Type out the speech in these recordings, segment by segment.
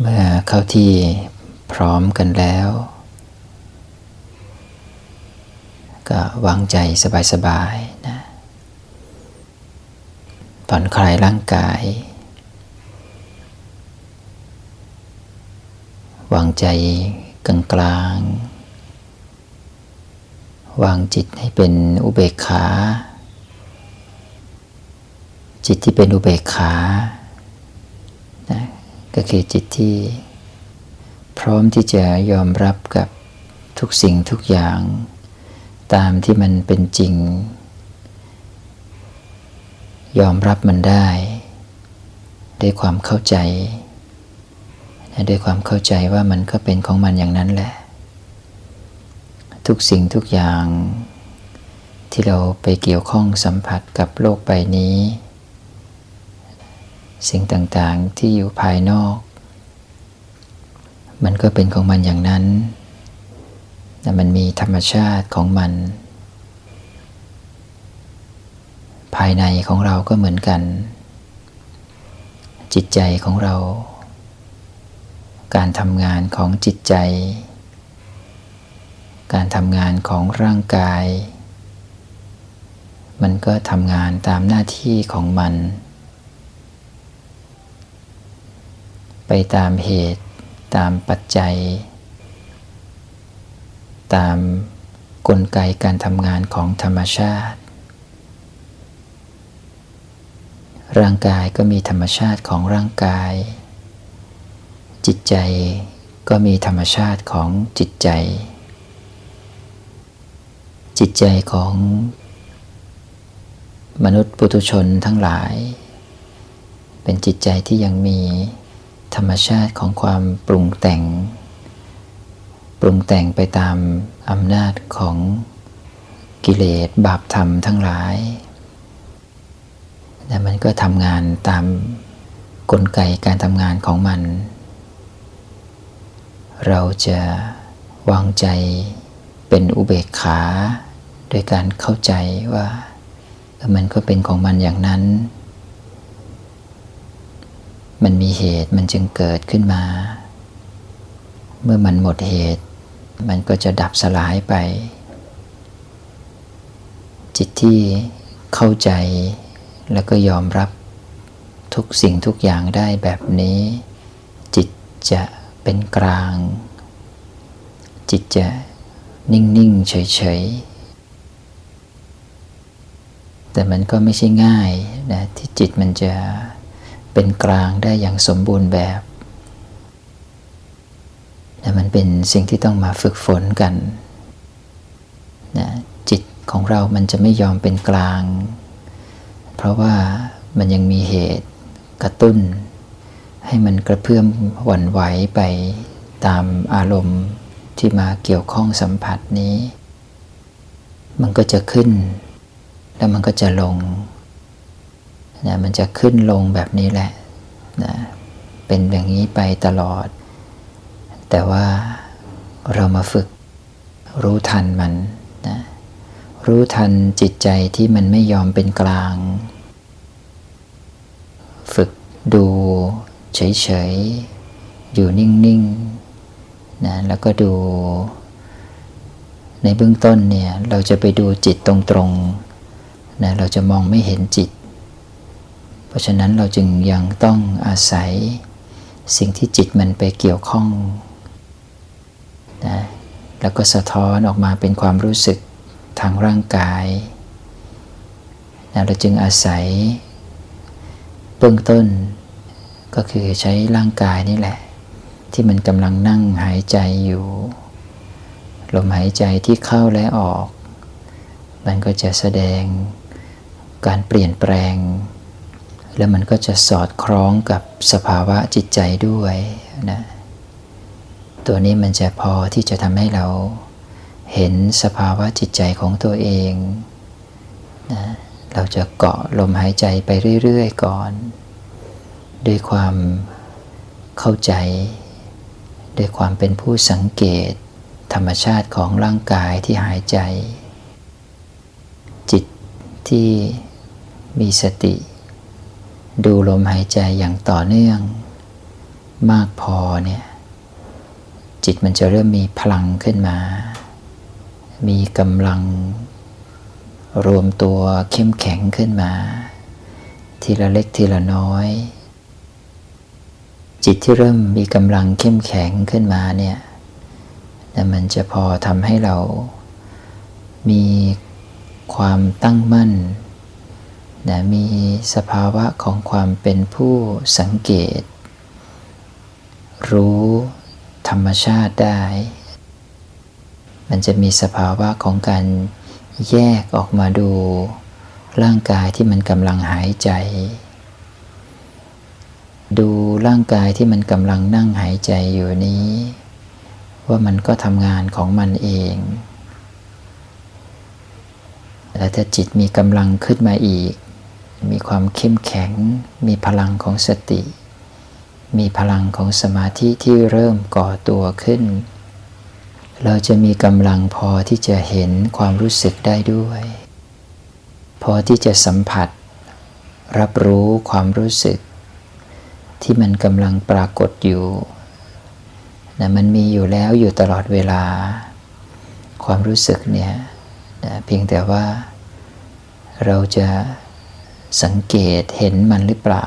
เมื่อเข้าที่พร้อมกันแล้ว ก็วางใจสบายๆนะผ่อนคลายร่างกาย วางใจกลางกลางๆวางจิตให้เป็นอุเบกขา จิตที่เป็นอุเบกขา ก็คือจิตที่ พร้อมที่จะยอมรับกับทุกสิ่งทุกอย่าง ตามที่มันเป็นจริง ยอมรับมันได้ ด้วยความเข้าใจและด้วยความเข้าใจว่ามันก็เป็นของมันอย่างนั้นแหละ ทุกสิ่งทุกอย่างที่เราไปเกี่ยวข้องสัมผัสกับโลกใบนี้ สิ่งต่างๆที่อยู่ภายนอก มันก็เป็นของมันอย่างนั้น แต่มันมีธรรมชาติของมัน ภายในของเราก็เหมือนกัน จิตใจของเรา การทำงานของจิตใจ การทำงานของร่างกาย มันก็ทำงานตามหน้าที่ของมัน ไปตามเหตุ ตามปัจจัย ตามกลไกการทำงานของธรรมชาติ ร่างกายก็มีธรรมชาติของร่างกาย จิตใจก็มีธรรมชาติของจิตใจ จิตใจของมนุษย์ปุถุชนทั้งหลาย เป็นจิตใจที่ยังมี ธรรมชาติของความปรุงแต่ง ปรุงแต่งไปตามอำนาจของกิเลสบาปธรรมทั้งหลายแต่มันก็ทำงานตามกลไกการทำงานของมัน เราจะวางใจเป็นอุเบกขาโดยการเข้าใจว่ามันก็เป็นของมันอย่างนั้น มันมีเหตุมันจึงเกิดขึ้นมา เมื่อมันหมดเหตุ มันก็จะดับสลายไป จิตที่เข้าใจแล้วก็ยอมรับทุกสิ่งทุกอย่างได้แบบนี้ จิตจะเป็นกลาง จิตจะนิ่ง ๆ เฉย ๆ แต่มันก็ไม่ใช่ง่ายนะที่จิตมันจะ เป็นกลางได้อย่างสมบูรณ์แบบแต่มันเป็นสิ่งที่ต้องมาฝึกฝนกันนะจิตของเรามันจะไม่ยอมเป็นกลาง เพราะว่ามันยังมีเหตุกระตุ้น ให้มันกระเพื่อมหวั่นไหวไปตามอารมณ์ที่มาเกี่ยวข้องสัมผัสนี้ มันก็จะขึ้น แล้วมันก็จะลง นะมันจะขึ้นลงแบบนี้แหละนะเป็นอย่างนี้ไปตลอด แต่ว่าเรามาฝึกรู้ทันมันนะรู้ทันจิตใจที่มันไม่ยอมเป็นกลาง ฝึกดูเฉยๆ อยู่นิ่งๆ นะ แล้วก็ดู ในเบื้องต้นเนี่ย เราจะไปดูจิตตรงๆ นะ เราจะมองไม่เห็นจิต ราะฉะนั้นเราจึงยังต้องอาศัยสิ่งที่จิตมันไปเกี่ยวข้องนะแล้วก็สะท้อนออกมาเป็นความรู้สึกทางร่างกายนะเราจึงอาศัยเบื้องต้นก็คือใช้ร่างกายนี่แหละ ที่มันกำลังนั่งหายใจอยู่ ลมหายใจที่เข้าและออก มันก็จะแสดงการเปลี่ยนแปลง แล้วมันก็จะสอดคล้องกับสภาวะจิตใจด้วยนะตัวนี้มันจะพอที่จะทำให้เราเห็นสภาวะจิตใจของตัวเองนะเราจะเกาะลมหายใจไปเรื่อยๆก่อน ด้วยความเข้าใจ ด้วยความเป็นผู้สังเกต ธรรมชาติของร่างกายที่หายใจ จิตที่มีสติ ดูลมหายใจอย่างต่อเนื่อง มากพอเนี่ย จิตมันจะเริ่มมีพลังขึ้นมา มีกำลัง รวมตัวเข้มแข็งขึ้นมา ทีละเล็กทีละน้อย จิตที่เริ่มมีกำลังเข้มแข็งขึ้นมาเนี่ยแต่มันจะพอทำให้เรามีความตั้งมั่น นะมีสภาวะของความเป็นผู้สังเกต รู้ธรรมชาติได้ มันจะมีสภาวะของการแยกออกมาดู ร่างกายที่มันกำลังหายใจ ดูร่างกายที่มันกำลังนั่งหายใจอยู่นี้ ว่ามันก็ทำงานของมันเองแล้วถ้าจิตมีกำลังขึ้นมาอีก มีความเข้มแข็ง มีพลังของสติ มีพลังของสมาธิที่เริ่มก่อตัวขึ้น เราจะมีกำลังพอที่จะเห็นความรู้สึกได้ด้วย พอที่จะสัมผัส รับรู้ความรู้สึก ที่มันกำลังปรากฏอยู่นะมันมีอยู่แล้วอยู่ตลอดเวลา ความรู้สึกเนี่ยนะเพียงแต่ว่าเราจะ สังเกตเห็นมันหรือเปล่า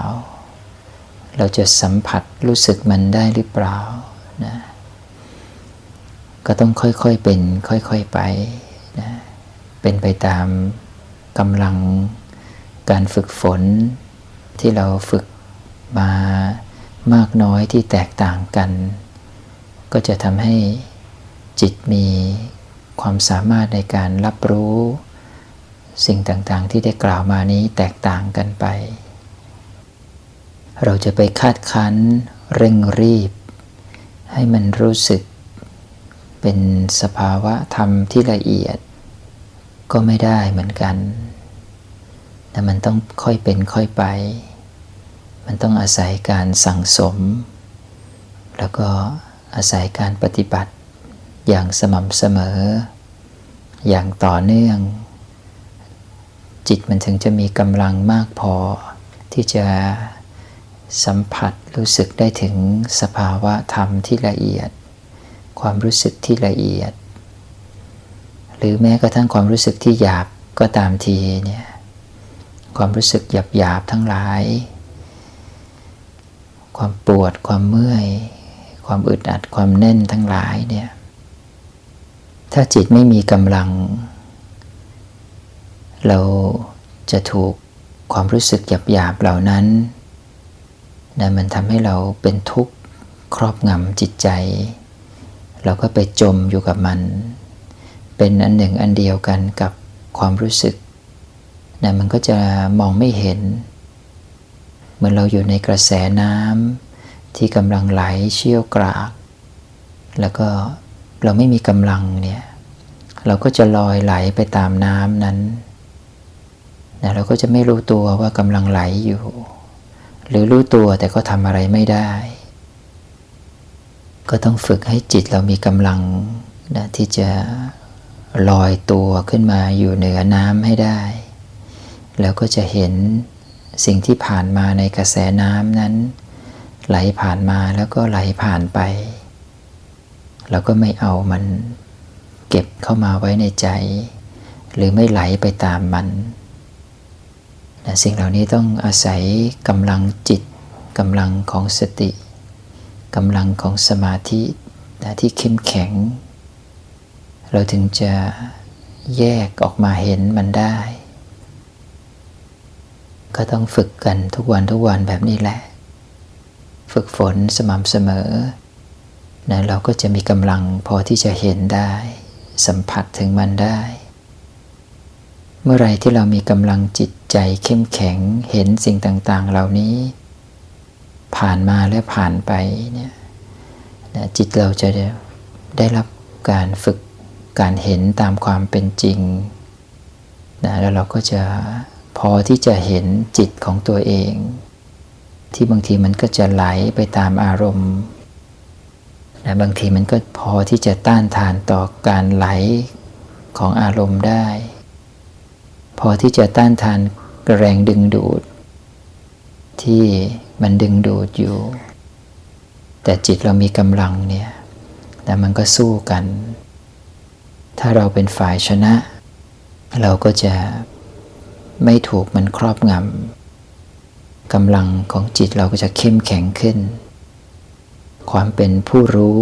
เราจะสัมผัสรู้สึกมันได้หรือเปล่านะก็ต้องค่อยๆเป็น ค่อยๆไปนะเป็นไปตามกำลังการฝึกฝนที่เราฝึกมามากน้อยที่แตกต่างกัน ก็จะทำให้จิตมีความสามารถในการรับรู้ สิ่งต่างๆ ที่ได้กล่าวมานี้แตกต่างกันไป เราจะไปคาดคั้น เร่งรีบ ให้มันรู้สึก เป็นสภาวะธรรมที่ละเอียด ก็ไม่ได้เหมือนกัน แต่มันต้องค่อยเป็นค่อยไป มันต้องอาศัยการสั่งสม แล้วก็อาศัยการปฏิบัติอย่างสม่ำเสมอ อย่างต่อเนื่อง จิตมันถึงจะมีกำลังมากพอ ที่จะสัมผัสรู้สึกได้ถึงสภาวะธรรมที่ละเอียด ความรู้สึกที่ละเอียด หรือแม้กระทั่งความรู้สึกที่หยาบก็ตามทีเนี่ยความรู้สึกหยาบหยาบทั้งหลาย ความปวดความเมื่อย ความอึดอัดความแน่นทั้งหลายเนี่ยถ้าจิตไม่มีกำลัง เราจะถูกความรู้สึกหยาบๆเหล่านั้นนะมันทำให้เราเป็นทุกข์ครอบงำจิตใจ เราก็ไปจมอยู่กับมัน เป็นอันหนึ่งอันเดียวกันกับความรู้สึกนะมันก็จะมองไม่เห็น เหมือนเราอยู่ในกระแสน้ำที่กำลังไหลเชี่ยวกราก แล้วก็เราไม่มีกำลังเนี่ย เราก็จะลอยไหลไปตามน้ำนั้น นะเราก็จะไม่รู้ตัวว่ากำลังไหลอยู่ หรือรู้ตัวแต่ก็ทำอะไรไม่ได้ ก็ต้องฝึกให้จิตเรามีกำลังนะที่จะลอยตัวขึ้นมาอยู่เหนือน้ำให้ได้ แล้วก็จะเห็นสิ่งที่ผ่านมาในกระแสน้ำนั้น ไหลผ่านมาแล้วก็ไหลผ่านไปเราก็ไม่เอามันเก็บเข้ามาไว้ในใจ หรือไม่ไหลไปตามมัน นะสิ่งเหล่านี้ต้องอาศัยกำลังจิตกำลังของสติกำลังของสมาธินะที่เข้มแข็ง เราถึงจะแยกออกมาเห็นมันได้ ก็ต้องฝึกกันทุกวันทุกวันแบบนี้แหละ ฝึกฝนสม่ำเสมอนะเราก็จะมีกำลังพอที่จะเห็นได้ สัมผัสถึงมันได้ เมื่อไรที่เรามีกำลังจิต ใจเข้มแข็งเห็นสิ่งต่าง ๆ เหล่านี้ ผ่านมาและผ่านไปเนี่ยจิตเราจะได้ได้รับการฝึกการเห็นตามความเป็นจริงนะแล้วเราก็จะพอที่จะเห็นจิตของตัวเอง ที่บางทีมันก็จะไหลไปตามอารมณ์นะบางทีมันก็พอที่จะต้านทานต่อการไหลของอารมณ์ได้ พอที่จะต้านทาน แรงดึงดูด ที่มันดึงดูดอยู่ แต่จิตเรามีกำลังเนี่ยแต่มันก็สู้กัน ถ้าเราเป็นฝ่ายชนะ เราก็จะไม่ถูกมันครอบงำกำลังของจิตเราก็จะเข้มแข็งขึ้น ความเป็นผู้รู้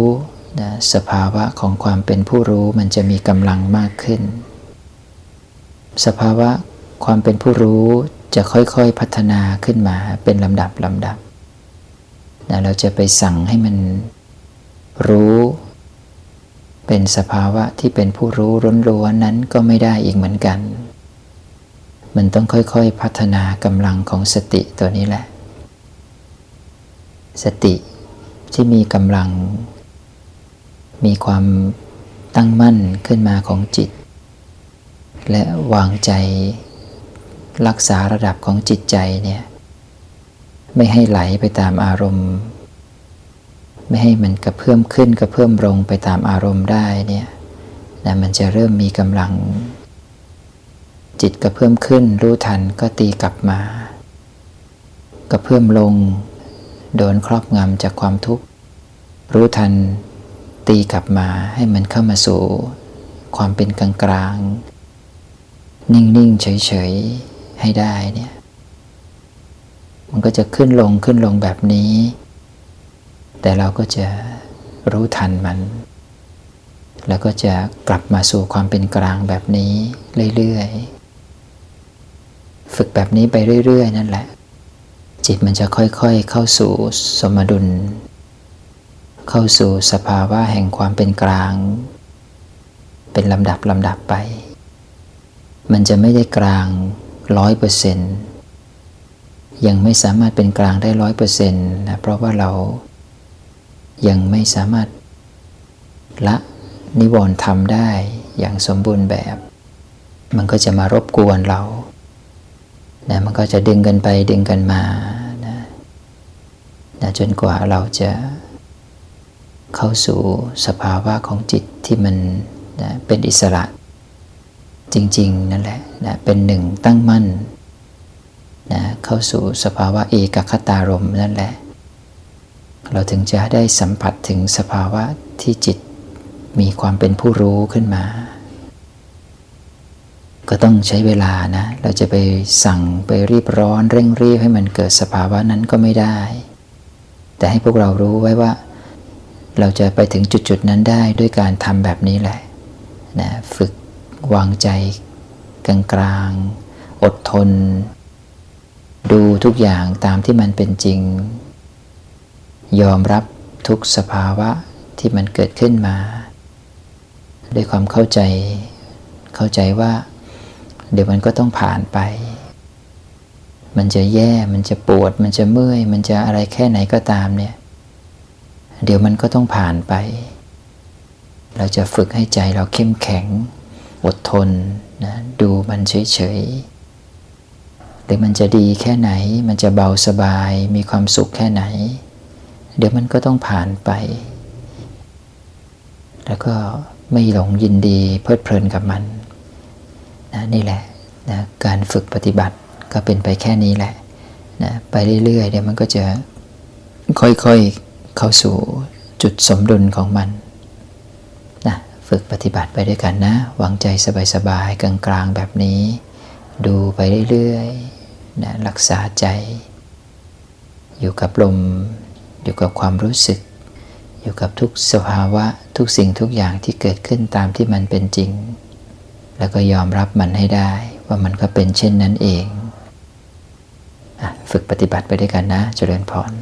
นะสภาวะของความเป็นผู้รู้มันจะมีกำลังมากขึ้น สภาวะ ความเป็นผู้รู้จะค่อยๆพัฒนาขึ้นมาเป็นลำดับลำดับนะเราจะไปสั่งให้มันรู้ เป็นสภาวะที่เป็นผู้รู้ล้วนๆนั้นก็ไม่ได้อีกเหมือนกัน มันต้องค่อยๆพัฒนากำลังของสติตัวนี้แหละ สติที่มีกำลัง มีความตั้งมั่นขึ้นมาของจิต และวางใจ รักษาระดับของจิตใจเนี่ยไม่ให้ไหลไปตามอารมณ์ ไม่ให้มันกระเพิ่มขึ้นกระเพิ่มลงไปตามอารมณ์ได้เนี่ยนะมันจะเริ่มมีกำลัง จิตกระเพิ่มขึ้นรู้ทันก็ตีกลับมากระเพิ่มลง โดนครอบงำจากความทุกข์ รู้ทันตีกลับมาให้มันเข้ามาสู่ ความเป็นกลางกลางนิ่ง ๆ เฉย ๆ ให้ได้เนี่ยมันก็จะขึ้นลงขึ้นลงแบบนี้ แต่เราก็จะรู้ทันมัน แล้วก็จะกลับมาสู่ความเป็นกลางแบบนี้เรื่อยๆ ฝึกแบบนี้ไปเรื่อย ๆ นั่นแหละ จิตมันจะค่อยๆ เข้าสู่สมดุล เข้าสู่สภาวะแห่งความเป็นกลาง เป็นลำดับลำดับไป มันจะไม่ได้กลาง ร้อยเปอร์เซ็นต์ยังไม่สามารถเป็นกลางได้ร้อยเปอร์เซ็นต์นะเพราะว่าเรายังไม่สามารถละนิวรณ์ทำได้อย่างสมบูรณ์แบบ มันก็จะมารบกวนเรานะมันก็จะดึงกันไปดึงกันมานะนะจนกว่าเราจะเข้าสู่สภาวะของจิตที่มันนะเป็นอิสระ จริง ๆ นั่นแหละนะเป็นหนึ่งตั้งมั่นนะเข้าสู่สภาวะเอกคตารมนั่นแหละ เราถึงจะได้สัมผัสถึงสภาวะที่จิตมีความเป็นผู้รู้ขึ้นมา ก็ต้องใช้เวลานะ เราจะไปสั่งไปรีบร้อนเร่งรีบให้มันเกิดสภาวะนั้นก็ไม่ได้ แต่ให้พวกเรารู้ไว้ว่า เราจะไปถึงจุดๆนั้นได้ด้วยการทำแบบนี้แหละนะฝึก วางใจกลางๆ อดทน ดูทุกอย่างตามที่มันเป็นจริง ยอมรับทุกสภาวะที่มันเกิดขึ้นมา ด้วยความเข้าใจ เข้าใจว่า เดี๋ยวมันก็ต้องผ่านไป มันจะแย่ มันจะปวด มันจะเมื่อย มันจะอะไรแค่ไหนก็ตามเนี่ย เดี๋ยวมันก็ต้องผ่านไป เราจะฝึกให้ใจเราเข้มแข็ง อดทนนะดูมันเฉยๆหรือมันจะดีแค่ไหน มันจะเบาสบาย มีความสุขแค่ไหน เดี๋ยวมันก็ต้องผ่านไป แล้วก็ไม่หลงยินดีเพลิดเพลินกับมันนะนี่แหละนะการฝึกปฏิบัติก็เป็นไปแค่นี้แหละนะไปเรื่อยๆเดี๋ยวมันก็จะค่อยๆเข้าสู่จุดสมดุลของมัน ฝึกปฏิบัติไปด้วยกันนะ วางใจสบายๆ กลางๆ แบบนี้ ดูไปเรื่อยๆนะรักษาใจ อยู่กับลม อยู่กับความรู้สึก อยู่กับทุกสภาวะทุกสิ่งทุกอย่างที่เกิดขึ้นตามที่มันเป็นจริง แล้วก็ยอมรับมันให้ได้ว่ามันก็เป็นเช่นนั้นเอง ฝึกปฏิบัติไปด้วยกันนะ เจริญพร